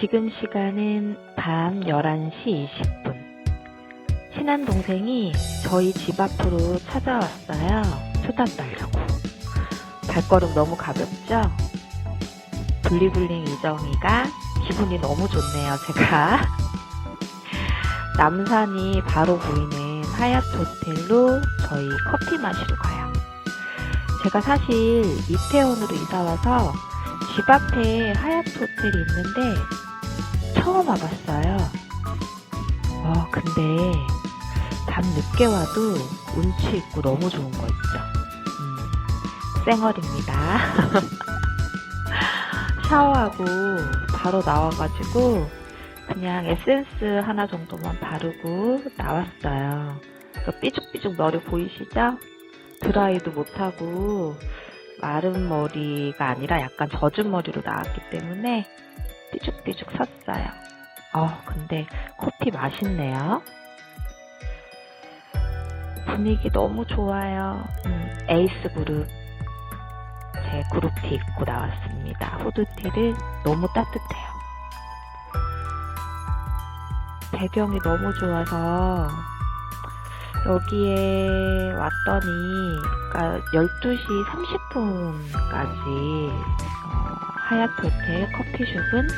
지금 시간은 밤 11시 20분. 친한 동생이 저희 집 앞으로 찾아왔어요. 수다 떨려고. 발걸음 너무 가볍죠? 블리블링 이정이가 기분이 너무 좋네요, 제가. 남산이 바로 보이는 하얏트 호텔로 저희 커피 마시러 가요. 제가 사실 이태원으로 이사 와서 집 앞에 하얏트 호텔이 있는데 처음 와봤어요. 어, 근데 밤 늦게 와도 운치 있고 너무 좋은 거 있죠. 음, 쌩얼입니다. 샤워하고 바로 나와가지고 그냥 에센스 하나 정도만 바르고 나왔어요. 그 삐죽삐죽 머리 보이시죠? 드라이도 못하고 마른 머리가 아니라 약간 젖은 머리로 나왔기 때문에 삐죽삐죽 섰어요. 어, 근데 커피 맛있네요. 분위기 너무 좋아요. 음, 에이스 그룹. 제 그룹티 입고 나왔습니다. 후드티를 너무 따뜻해요. 배경이 너무 좋아서 여기에 왔더니 그러니까 12시 30분까지 어, 하얏트 호텔 커피숍은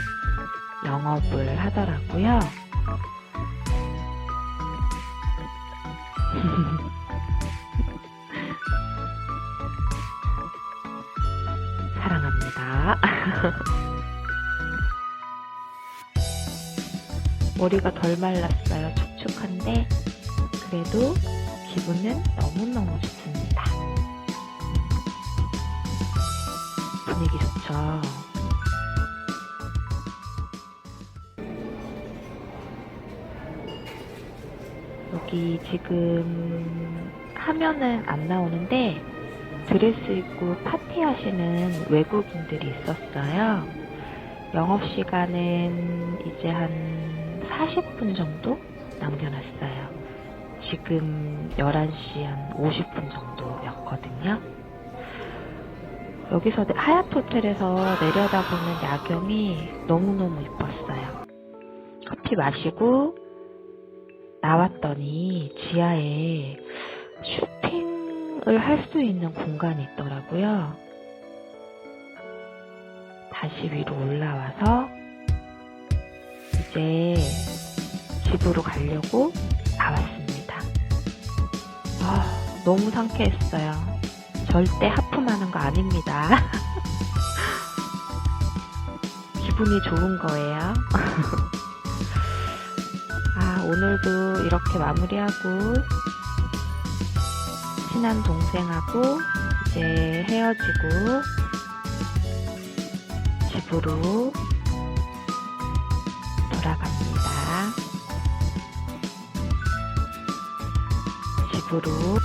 영업을 하더라고요. 사랑합니다. 머리가 덜 말랐어요. 축축한데 그래도 기분은 너무너무 좋습니다. 좋죠. 여기 지금 화면은 안 나오는데 드레스 입고 파티하시는 외국인들이 있었어요. 영업시간은 이제 한 40분 정도 남겨놨어요. 지금 11시 한 50분 정도였거든요. 여기서 하얏트 호텔에서 내려다보는 야경이 너무너무 이뻤어요. 커피 마시고 나왔더니 지하에 쇼핑을 할 수 있는 공간이 있더라고요. 다시 위로 올라와서 이제 집으로 가려고 나왔습니다. 아, 너무 상쾌했어요. 절대 하품하는 거 아닙니다. 기분이 좋은 거예요. 아, 오늘도 이렇게 마무리하고 친한 동생하고 이제 헤어지고 집으로 돌아갑니다. 집으로